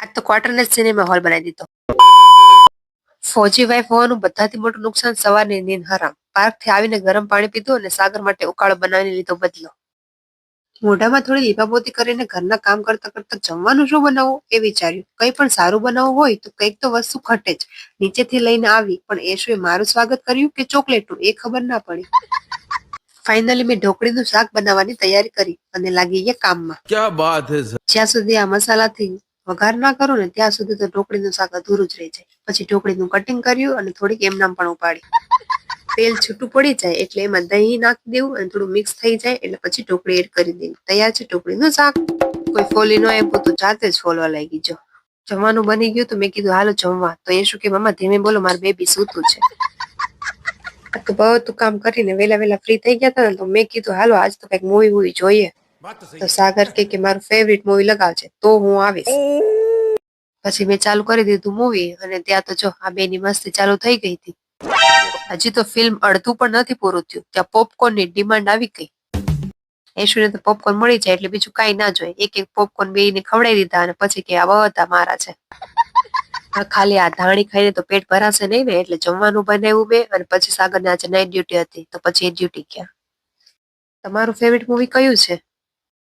આ તો ક્વાર્ટરને cinema hall બનાવી દીધો. ફોજી વાઇફ હોવાનું બધાથી મોટું નુકસાન સવારની નીંદ હરામ. પાર્કથી આવીને ગરમ પાણી પીધું અને સાગર માટે ઉકાળો બનાવીને લીધો બદલો. મોઢામાં થોડી લીપાપોતી કરીને ઘરના કામ કરતા કરતા જમવાનું શું બનાવવું એ વિચાર્યું. કંઈ પણ સારું બનાવવું હોય તો કંઈક તો વસ્તુ ઘટે જ. નીચેથી લઈને આવી પણ એ મારું સ્વાગત કર્યું કે ચોકલેટનું એ ખબર ના પડી. ફાઇનલી મેં ઢોકળીનું શાક બનાવવાની તૈયારી કરી અને લાગી ગયા કામમાં. ક્યાં બાત હે જ્યાં સુધી આ મસાલાથી વઘાર ના કરો ને ત્યાં સુધી તો ઢોકળીનું શાક અધૂરું જ રહી જાય પછી ઢોકળીનું કટિંગ કર્યું અને થોડીક એમનામ પણ ઉપાડી. તેલ છૂટું પડી જાય એટલે એમાં દહીં નાખી દેવું અને થોડું મિક્સ થઈ જાય એટલે પછી ઢોકળી એડ કરી દેવી. તૈયાર છે ઢોકળીનું શાક. કોઈ ફોલી ન આપ્યું તો જાતે જ ફોલવા લાગી જો જમવાનું બની ગયું તો મેં કીધું, હાલો જમવા. તો એ શું કે મમ્મા ધીમે બોલો, મારું બેબી સૂતું છે. તો બધું કામ કરીને વેલા વેલા ફ્રી થઈ ગયા હતા ને તો મેં કીધું, હાલો, આજ તો કંઈક મૂવી વૂવી જોઈએ. તો સાગર કે કે મારું ફેવરિટ મૂવી લગાવજે તો હું આવીશ. પછી મેં ચાલુ કરી દીધું મૂવી અને ત્યાં તો જો આ બેની મસ્તી ચાલુ થઈ ગઈ હતી. હજી તો ફિલ્મ અડધું પણ નથી પૂરું થયું. ત્યાં પોપકોર્નની ડિમાન્ડ આવી ગઈ. યશુને તો પોપકોર્ન મળી જાય એટલે બીજું કાંઈ ના જોઈએ. એક એક પોપકોર્ન બે ને ખવડાવી દીધા અને પછી કે આ બધા મારા છે. આ ખાલી આ ધાણી ખાઈને તો પેટ ભરાશે નહીં ને, એટલે જમવાનું બનાવ્યું મેં અને પછી સાગરને આજે નાઇટ ડ્યુટી હતી. તો પછી એ ડ્યુટી ગયા. તમારું ફેવરિટ મૂવી કયું છે?